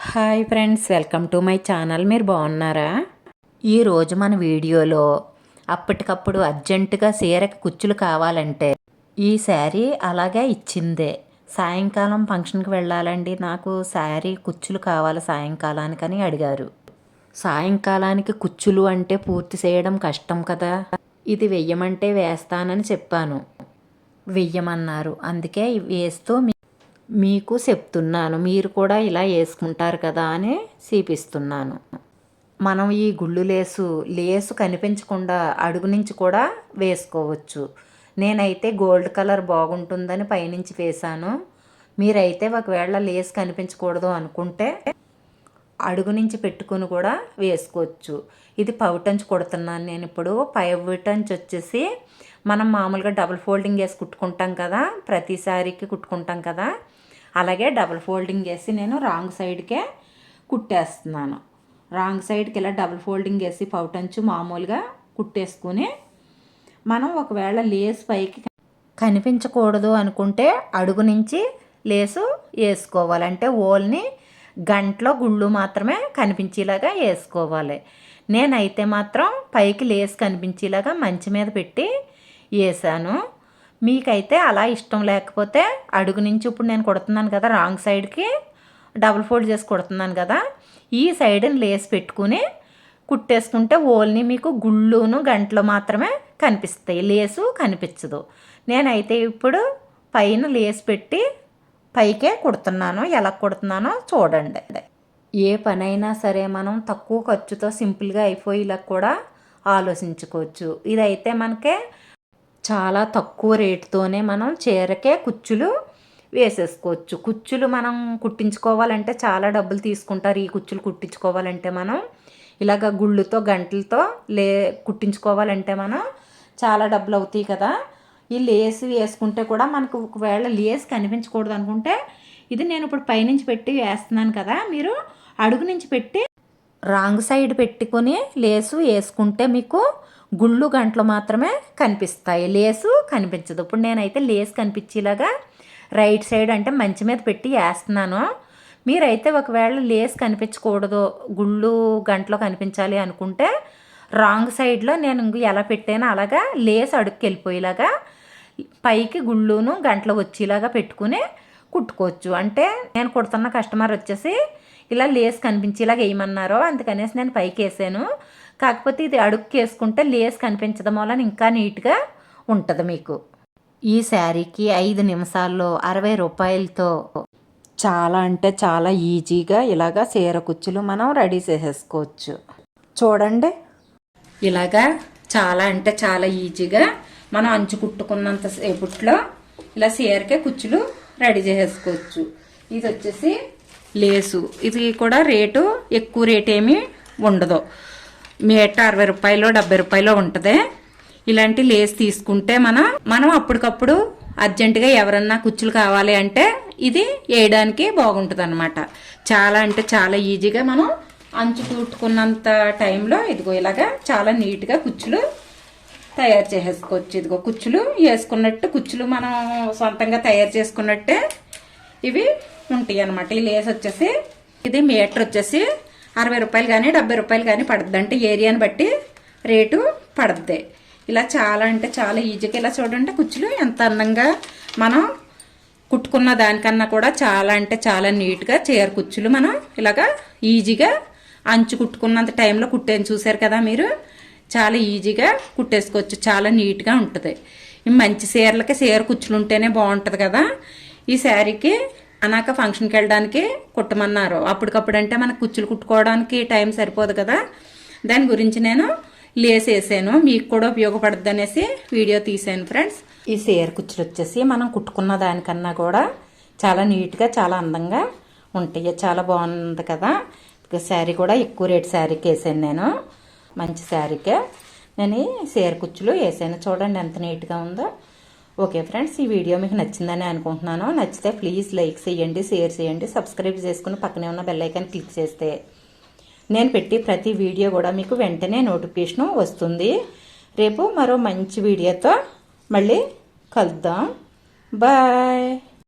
Hi friends welcome to my channel. మీరు బాగున్నారా? ఈరోజు మన వీడియోలో అప్పటికప్పుడు అర్జెంటుగా చీరకి కుచ్చులు కావాలంటే ఈ శారీ అలాగే ఇచ్చిందే. సాయంకాలం ఫంక్షన్కి వెళ్ళాలండి. నాకు శారీ కుచ్చులు కావాలి సాయంకాలానికని అడిగారు. సాయంకాలానికి కుచ్చులు అంటే పూర్తి చేయడం కష్టం కదా. ఇది వెయ్యమంటే వేస్తానని చెప్పాను. వెయ్యమన్నారు. అందుకే వేస్తూ మీ- మీకు చెప్తున్నాను. మీరు కూడా ఇలా వేసుకుంటారు కదా అని చూపిస్తున్నాను మనం ఈ గుళ్ళు లేసు లేసు కనిపించకుండా అడుగు నుంచి కూడా వేసుకోవచ్చు. నేనైతే గోల్డ్ కలర్ బాగుంటుందని పైనుంచి వేశాను. మీరైతే ఒకవేళ లేస్ కనిపించకూడదు అనుకుంటే అడుగు నుంచి పెట్టుకుని కూడా వేసుకోవచ్చు. ఇది పౌటంచి కుడుతున్నాను నేను ఇప్పుడు. పైటంచి వచ్చేసి మనం మామూలుగా డబుల్ ఫోల్డింగ్ వేసి కుట్టుకుంటాం కదా ప్రతిసారికి కుట్టుకుంటాం కదా. అలాగే డబుల్ ఫోల్డింగ్ వేసి నేను రాంగ్ సైడ్కే కుట్టేస్తున్నాను. రాంగ్ సైడ్కి ఇలా డబుల్ ఫోల్డింగ్ వేసి పౌటంచు మామూలుగా కుట్టేసుకుని మనం ఒకవేళ లేస్ పైకి కనిపించకూడదు అనుకుంటే అడుగు నుంచి లేసు వేసుకోవాలంటే ఓల్ని గంటలో గుళ్ళు మాత్రమే కనిపించేలాగా వేసుకోవాలి. నేనైతే మాత్రం పైకి లేస్ కనిపించేలాగా మంచి మీద పెట్టి వేసాను. మీకైతే అలా ఇష్టం లేకపోతే అడుగు నుంచి ఇప్పుడు నేను కుడుతున్నాను కదా రాంగ్ సైడ్కి డబుల్ ఫోల్డ్ చేసి కుడుతున్నాను కదా ఈ సైడ్ని లేస్ పెట్టుకుని కుట్టేసుకుంటే ఓన్లీ మీకు గుళ్ళును గంటలు మాత్రమే కనిపిస్తాయి. లేసు కనిపించదు. నేనైతే ఇప్పుడు పైన లేస్ పెట్టి పైకే కుడుతున్నాను. ఎలా కుడుతున్నానో చూడండి. ఏ పనైనా సరే మనం తక్కువ ఖర్చుతో సింపుల్గా అయిపోయేలా కూడా ఆలోచించుకోవచ్చు. ఇదైతే మనకే చాలా తక్కువ రేటుతోనే మనం చీరకే కుచ్చులు వేసేసుకోవచ్చు. కుచ్చులు మనం కుట్టించుకోవాలంటే చాలా డబ్బులు తీసుకుంటారు. ఈ కుచ్చులు కుట్టించుకోవాలంటే మనం ఇలాగ గుళ్ళుతో గంటలతో లే కుట్టించుకోవాలంటే మనం చాలా డబ్బులు అవుతాయి కదా. ఈ లేస్ వేసుకుంటే కూడా మనకు ఒకవేళ లేస్ కనిపించకూడదు అనుకుంటే ఇది నేను ఇప్పుడు పైనుంచి పెట్టి వేస్తున్నాను కదా. మీరు అడుగు నుంచి పెట్టి రాంగ్ సైడ్ పెట్టుకొని లేసు వేసుకుంటే మీకు గుళ్ళు గంటలు మాత్రమే కనిపిస్తాయి. లేసు కనిపించదు. ఇప్పుడు నేనైతే లేస్ కనిపించేలాగా రైట్ సైడ్ అంటే మంచి మీద పెట్టి వేస్తున్నాను. మీరైతే ఒకవేళ లేస్ కనిపించకూడదు గుళ్ళు గంటలో కనిపించాలి అనుకుంటే రాంగ్ సైడ్లో నేను ఇంక ఎలా పెట్టానో అలాగా లేస్ అడుక్కి వెళ్ళిపోయేలాగా పైకి గుళ్ళును గంటలు వచ్చేలాగా పెట్టుకుని కుట్టుకోవచ్చు. అంటే నేను కుడుతున్న కస్టమర్ వచ్చేసి ఇలా లేస్ కనిపించేలాగా వేయమన్నారు అందుకనేసి నేను పైకి వేసాను కాకపోతే ఇది అడుగుకి వేసుకుంటే లేస్ కనిపించడం వలన ఇంకా నీట్గా ఉంటుంది మీకు. ఈ శారీకి ఐదు నిమిషాల్లో అరవై రూపాయలతో చాలా అంటే చాలా ఈజీగా ఇలాగా చీర కుచ్చులు మనం రెడీ చేసేసుకోవచ్చు. చూడండి. ఇలాగా చాలా అంటే చాలా ఈజీగా మనం అంచు కుట్టుకున్నంత సేపట్లో ఇలా చీరకే కుచ్చులు రెడీ చేసేసుకోవచ్చు. ఇది వచ్చేసి లేసు. ఇది కూడా రేటు ఎక్కువ రేట్ ఏమీ ఉండదు. మీట అరవై రూపాయలు డెబ్బై రూపాయలు ఉంటుంది. ఇలాంటి లేస్ తీసుకుంటే మనం మనం అప్పటికప్పుడు అర్జెంటుగా ఎవరన్నా కుచ్చులు కావాలి అంటే ఇది వేయడానికి బాగుంటుంది అనమాట చాలా అంటే చాలా ఈజీగా మనం అంచు కుట్టుకున్నంత టైంలో ఇదిగో ఇలాగా చాలా నీట్గా కుచ్చులు తయారు చేసేసుకోవచ్చు. ఇదిగో కుచ్చులు వేసుకున్నట్టు కుచ్చులు మనం సొంతంగా తయారు చేసుకున్నట్టే ఇవి ఉంటాయి అనమాట ఈ లేస్ వచ్చేసి ఇది మీటర్ వచ్చేసి అరవై రూపాయలు కానీ డెబ్బై రూపాయలు కానీ పడుద్ది. అంటే ఏరియాని బట్టి రేటు పడుద్ది. ఇలా చాలా అంటే చాలా ఈజీగా ఇలా చూడండి కుచ్చులు. ఎంత అందంగా మనం కుట్టుకున్న దానికన్నా కూడా చాలా అంటే చాలా నీట్గా చీర కుచ్చులు మనం ఇలాగా ఈజీగా అంచు కుట్టుకున్నంత టైంలో కుట్టేని చూసారు కదా మీరు? చాలా ఈజీగా కుట్టేసుకోవచ్చు. చాలా నీట్గా ఉంటుంది. ఈ మంచి చీరలకి చీర కుచ్చులు ఉంటేనే బాగుంటుంది కదా? ఈ శారీకి అనాక ఫంక్షన్కి వెళ్ళడానికి కుట్టమన్నారు. అప్పటికప్పుడు అంటే మనకు కుచ్చులు కుట్టుకోవడానికి టైం సరిపోదు కదా. దాని గురించి నేను లేస్ వేసాను మీకు కూడా ఉపయోగపడుద్ది అనేసి వీడియో తీసాను ఫ్రెండ్స్ ఈ చీర కుచ్చులు వచ్చేసి మనం కుట్టుకున్న దానికన్నా కూడా చాలా నీట్గా చాలా అందంగా ఉంటాయి. చాలా బాగుంది కదా. శారీ కూడా ఎక్కువ రేట్ శారీకి వేసాను నేను. మంచి శారీకే నేను ఈ కుచ్చులు వేసాను. చూడండి ఎంత నీట్గా ఉందో. ఓకే ఫ్రెండ్స్ ఈ వీడియో మీకు నచ్చిందని అనుకుంటున్నాను. నచ్చితే ప్లీజ్ లైక్ చేయండి షేర్ చేయండి సబ్స్క్రైబ్ చేసుకుని పక్కనే ఉన్న బెల్లైకాన్ క్లిక్ చేస్తే నేను పెట్టి ప్రతి వీడియో కూడా మీకు వెంటనే నోటిఫికేషన్ వస్తుంది. రేపు మరో మంచి వీడియోతో మళ్ళీ కలుద్దాం. బాయ్.